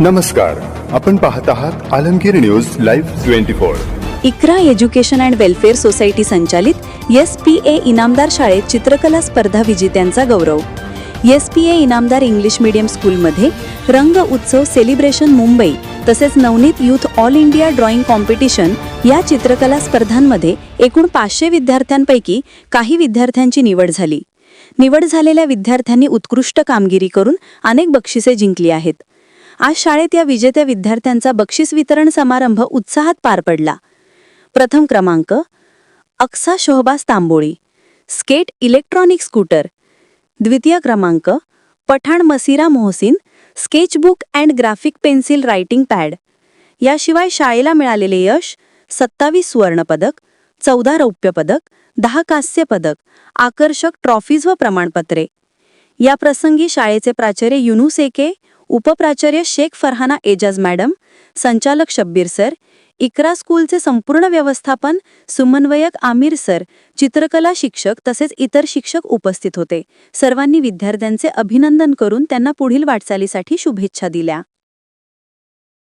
नमस्कार. आपण पाहत आहात Alamgir news live twenty four. Iqra education and welfare society संचालित एस पी ए इनामदार शाळेत चित्रकला स्पर्धा विजेत्यांचा गौरव. S P A Inamdar English medium स्कूलमध्ये रंग उत्सव सेलिब्रेशन मुंबई तसेच Navneet youth all India drawing competition या चित्रकला स्पर्धांमध्ये एकूण पाचशे विद्यार्थ्यांपैकी काही विद्यार्थ्यांची निवड झाली. निवड झालेल्या विद्यार्थ्यांनी उत्कृष्ट कामगिरी करून अनेक बक्षिसे जिंकली आहेत. आज शाळेत या विजेत्या विद्यार्थ्यांचा बक्षीस वितरण समारंभ उत्साहात पार पडला. प्रथम क्रमांक Aqsa Shohbas Tamboli. Skate electronic scooter. द्वितीय क्रमांक Pathan Masira Mohsin sketchbook and graphic pencil writing pad. याशिवाय शाळेला मिळालेले यश सत्तावीस सुवर्णपदक चौदा रौप्य पदक दहा कांस्य पदक आकर्षक ट्रॉफीज व प्रमाणपत्रे. या प्रसंगी शाळेचे प्राचार्य युनुस उपप्राचार्य शेख फरहाना एजाज मॅडम संचालक शब्बीर सर इकरा स्कूलचे संपूर्ण व्यवस्थापन समन्वयक आमिर सर चित्रकला शिक्षक तसेच इतर शिक्षक उपस्थित होते. सर्वांनी विद्यार्थ्यांचे अभिनंदन करून त्यांना पुढील वाटचालीसाठी शुभेच्छा दिल्या.